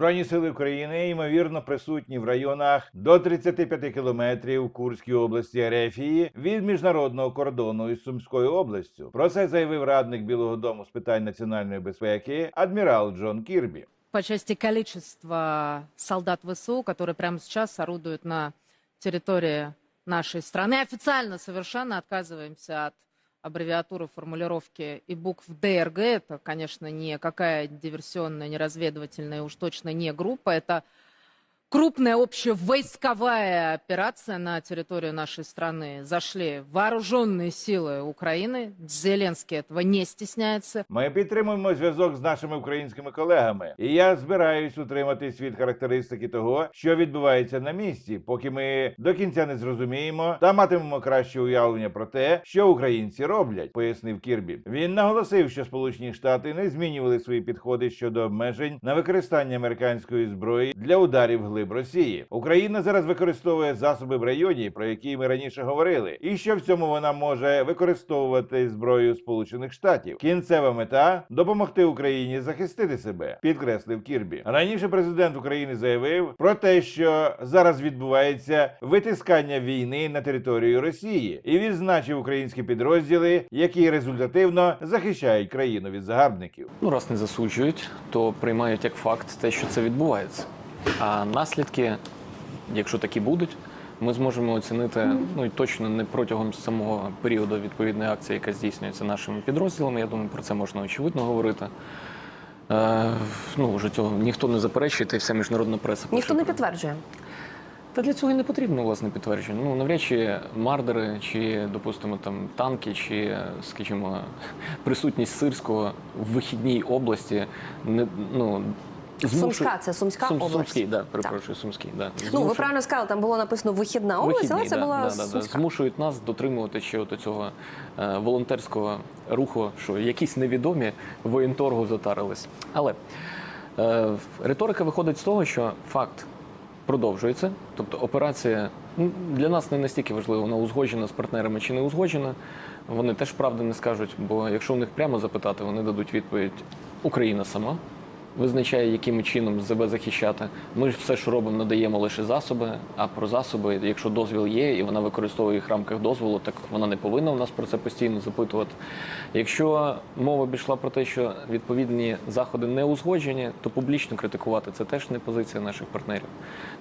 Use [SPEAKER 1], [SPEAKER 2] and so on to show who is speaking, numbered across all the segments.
[SPEAKER 1] Збройні сили України ймовірно присутні в районах до 35 кілометрів в Курській області Арефії від міжнародного кордону із Сумською областю. Про це заявив радник Білого Дому з питань національної безпеки адмірал Джон Кірбі.
[SPEAKER 2] по части количества солдат ВСУ, которые прямо сейчас орудуют на территории нашей страны. Официально совершенно отказываемся от аббревиатуры, формулировки и букв ДРГ. Это, конечно, не какая диверсионная, не разведывательная, уж точно не группа. Это крупная общевойсковая операция на территорию нашей страны. Зашли вооруженные силы Украины. Зеленский этого не стесняется.
[SPEAKER 1] Ми підтримуємо зв'язок з нашими українськими колегами, і я збираюсь утриматись від характеристики того, що відбувається на місці, поки ми до кінця не зрозуміємо та матимемо краще уявлення про те, що українці роблять, пояснив Кірбі. Він наголосив, що Сполучені Штати не змінювали свої підходи щодо обмежень на використання американської зброї для ударів глиб Росії. Україна зараз використовує засоби в районі, про які ми раніше говорили, і що в цьому вона може використовувати зброю Сполучених Штатів. Кінцева мета допомогти Україні захистити себе, підкреслив Кірбі. Раніше президент України заявив про те, що зараз відбувається витискання війни на територію Росії, і відзначив українські підрозділи, які результативно захищають країну від загарбників.
[SPEAKER 3] Ну, раз не засуджують, то приймають як факт те, що це відбувається. А наслідки, якщо такі будуть, ми зможемо оцінити ну і точно не протягом самого періоду відповідної акції, яка здійснюється нашими підрозділами. Я думаю, про це можна очевидно говорити. Е, ну, вже цього ніхто не заперечує, та й вся міжнародна преса.
[SPEAKER 4] Ніхто не підтверджує.
[SPEAKER 3] Та для цього і не потрібно власне підтвердження. Ну навряд чи мардери, чи допустимо там танки, чи, скажімо, присутність сирського в вихідній області не ну
[SPEAKER 4] Сумська, це Сумська область.
[SPEAKER 3] Сумський, да, перепрошую, Сумський, да.
[SPEAKER 4] Ну, ви правильно сказали, там було написано вихідна область, але це
[SPEAKER 3] да,
[SPEAKER 4] була
[SPEAKER 3] да, да, да. Змушують нас дотримувати ще от цього е, волонтерського руху, що якісь невідомі воєнторгу затарились. Але е, риторика виходить з того, що факт продовжується, тобто операція ну, для нас не настільки важливо, вона узгоджена з партнерами чи не узгоджена. Вони теж правди не скажуть, бо якщо у них прямо запитати, вони дадуть відповідь Україна сама. Визначає, яким чином себе захищати. Ми ж все, що робимо, надаємо лише засоби. А про засоби, якщо дозвіл є, і вона використовує їх в рамках дозволу, так вона не повинна у нас про це постійно запитувати. Якщо мова пішла про те, що відповідні заходи не узгоджені, то публічно критикувати це теж не позиція наших партнерів.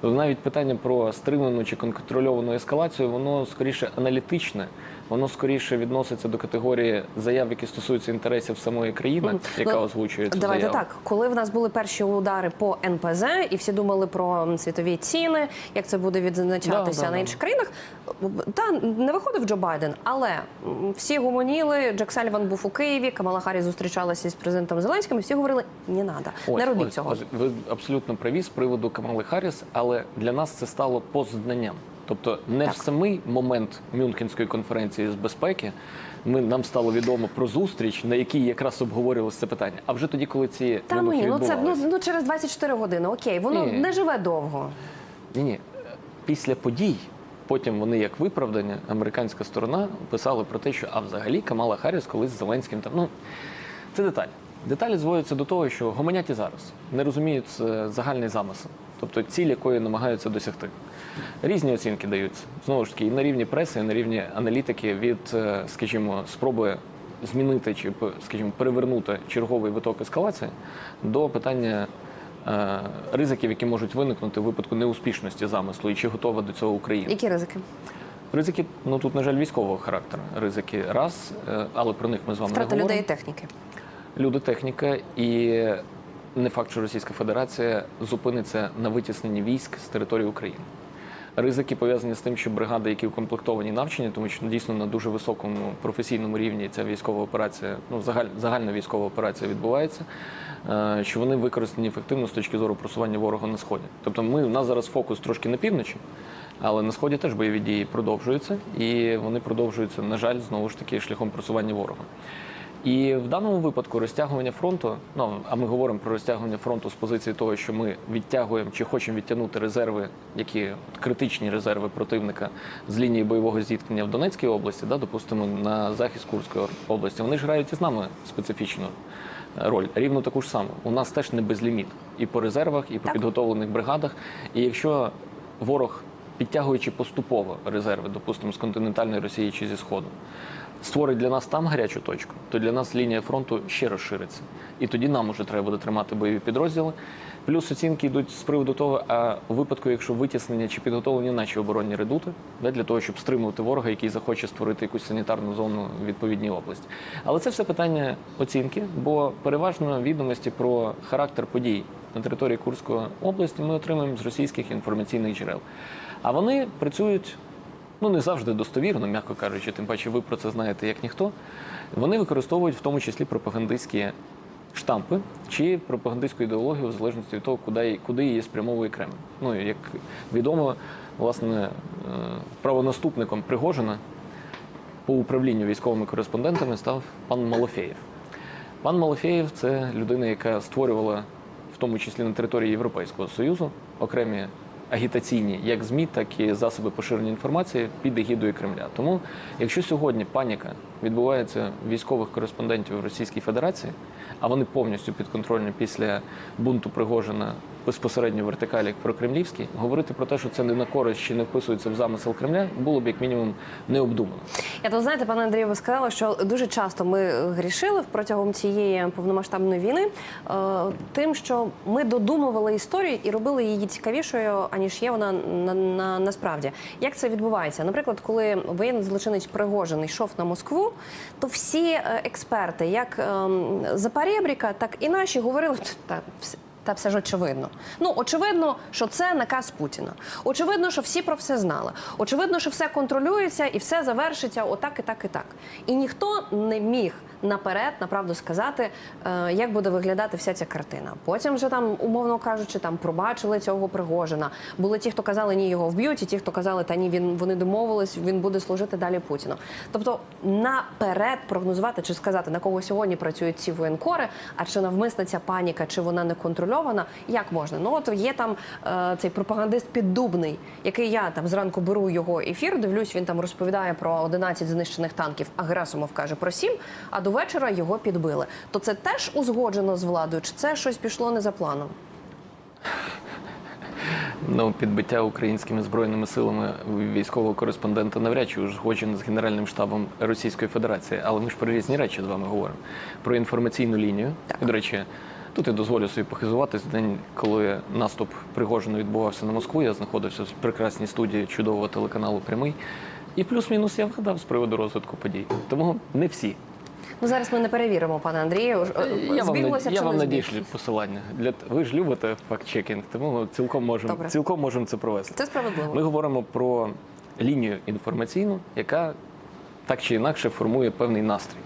[SPEAKER 3] Тобто навіть питання про стриману чи контрольовану ескалацію, воно скоріше аналітичне, воно скоріше відноситься до категорії заяв, які стосуються інтересів самої країни, яка
[SPEAKER 4] Ну,
[SPEAKER 3] озвучує цю
[SPEAKER 4] Давайте
[SPEAKER 3] заяву.
[SPEAKER 4] так, коли в нас були перші удари по НПЗ, і всі думали про світові ціни, як це буде відзначатися
[SPEAKER 3] Да, да,
[SPEAKER 4] на
[SPEAKER 3] да.
[SPEAKER 4] інших країнах. Та не виходив Джо Байден, але всі гомоніли. Джек Саліван був у Києві. Камала Харріс зустрічалася з президентом Зеленським. і Всі говорили: не треба, не робіть
[SPEAKER 3] ось,
[SPEAKER 4] цього.
[SPEAKER 3] ось, ви абсолютно праві з приводу Камали Харріс, але для нас це стало познанням. Тобто не
[SPEAKER 4] Так.
[SPEAKER 3] в самий момент Мюнхенської конференції з безпеки ми нам стало відомо про зустріч, на якій якраз обговорювалося це питання. А вже тоді, коли ці
[SPEAKER 4] Та ні, ну це ну, ну через 24 години. Окей, воно
[SPEAKER 3] Ні.
[SPEAKER 4] не живе довго.
[SPEAKER 3] Ні, ні. Після подій, потім вони як виправдання, американська сторона писали про те, що а взагалі Камала Харріс колись з Зеленським там. Ну це деталі. Деталі зводяться до того, що гомонять і зараз не розуміють е, загальний замисел, тобто ціль, якої намагаються досягти. Різні оцінки даються знову ж таки і на рівні преси, і на рівні аналітики від, е, скажімо, спроби змінити чи, скажімо, перевернути черговий виток ескалації до питання е, ризиків, які можуть виникнути в випадку неуспішності замислу, і чи готова до цього Україна.
[SPEAKER 4] Які ризики?
[SPEAKER 3] Ризики, ну тут, на жаль, військового характеру. Ризики раз, е, але про них ми з вами
[SPEAKER 4] Втрата
[SPEAKER 3] не
[SPEAKER 4] людей і техніки.
[SPEAKER 3] Люди, техніка і не факт, що Російська Федерація зупиниться на витісненні військ з території України. Ризики пов'язані з тим, що бригади, які укомплектовані навчені, тому що дійсно на дуже високому професійному рівні ця військова операція, ну загаль, загальна військова операція відбувається, е, що вони використані ефективно з точки зору просування ворога на сході. Тобто, ми у нас зараз фокус трошки на півночі, але на сході теж бойові дії продовжуються, і вони продовжуються, на жаль, знову ж таки шляхом просування ворога. І в даному випадку розтягування фронту, ну а ми говоримо про розтягування фронту з позиції того, що ми відтягуємо чи хочемо відтягнути резерви, які от критичні резерви противника з лінії бойового зіткнення в Донецькій області, да, допустимо, на захист Курської області. Вони ж грають і з нами специфічну е, роль, рівно таку ж саму. У нас теж не безліміт. і по резервах, і по підготовлених бригадах. І якщо ворог, підтягуючи поступово резерви, допустимо, з континентальної Росії чи зі Сходу, створить для нас там гарячу точку, то для нас лінія фронту ще розшириться. І тоді нам уже треба буде тримати бойові підрозділи. Плюс оцінки йдуть з приводу того, а у випадку, якщо витіснення чи підготовлені наші оборонні редути, да, для того, щоб стримувати ворога, який захоче створити якусь санітарну зону в відповідній області. Але це все питання оцінки, бо переважно відомості про характер подій на території Курської області ми отримуємо з російських інформаційних джерел. А вони працюють ну не завжди достовірно, м'яко кажучи, тим паче ви про це знаєте як ніхто. Вони використовують в тому числі пропагандистські штампи чи пропагандистську ідеологію в залежності від того, куди, куди її спрямовує Кремль. Ну як відомо, власне, е, правонаступником Пригожина по управлінню військовими кореспондентами став пан Малофеєв. Пан Малофеєв це людина, яка створювала в тому числі на території Європейського Союзу окремі агітаційні як ЗМІ, так і засоби поширення інформації під егідою Кремля. Тому, якщо сьогодні паніка відбувається військових кореспондентів Російської Федерації, а вони повністю підконтрольні після бунту Пригожина безпосередньо вертикалі прокремлівській, говорити про те, що це не на користь чи не вписується в замисел Кремля, було б як мінімум необдумано.
[SPEAKER 4] Я то знаєте, пане Андрію, ви сказали, що дуже часто ми грішили протягом цієї повномасштабної війни е, тим, що ми додумували історію і робили її цікавішою, аніж є вона на, на, насправді. Як це відбувається? Наприклад, коли воєнний злочинець Пригожин йшов на Москву, то всі е, експерти, як ем, Запорєбріка, так і наші говорили, та та все ж очевидно. Ну очевидно, що це наказ Путіна. Очевидно, що всі про все знали. Очевидно, що все контролюється і все завершиться отак, і так, і так. І ніхто не міг наперед направду сказати, е, як буде виглядати вся ця картина. Потім вже там, умовно кажучи, там пробачили цього Пригожина. Були ті, хто казали, ні, його вб'ють, і ті, хто казали, та ні, він вони домовились, він буде служити далі Путіну. Тобто наперед прогнозувати чи сказати, на кого сьогодні працюють ці воєнкори, а чи навмисна ця паніка, чи вона не контрольована, як можна? Ну от є там е, цей пропагандист піддубний, який я там зранку беру його ефір, дивлюсь, він там розповідає про 11 знищених танків, а Герасимов каже про 7, а до вечора його підбили. То це теж узгоджено з владою, чи це щось пішло не за планом?
[SPEAKER 3] Ну, підбиття українськими збройними силами військового кореспондента навряд чи узгоджено з Генеральним штабом Російської Федерації. Але ми ж про різні речі з вами говоримо. Про інформаційну лінію.
[SPEAKER 4] Так.
[SPEAKER 3] До речі, тут я дозволю собі похизуватись. День, коли наступ Пригожина відбувався на Москву, я знаходився в прекрасній студії чудового телеканалу Прямий. І плюс-мінус я вгадав з приводу розвитку подій. Тому не всі.
[SPEAKER 4] Ну зараз ми не перевіримо, пане Андрію. е,
[SPEAKER 3] Я вам,
[SPEAKER 4] збіглося
[SPEAKER 3] над- я вам
[SPEAKER 4] не
[SPEAKER 3] надішлю посилання. Для ви ж любите факт-чекінг, тому цілком можемо цілком можемо це провести.
[SPEAKER 4] Це справедливо.
[SPEAKER 3] Ми говоримо про лінію інформаційну, яка так чи інакше формує певний настрій.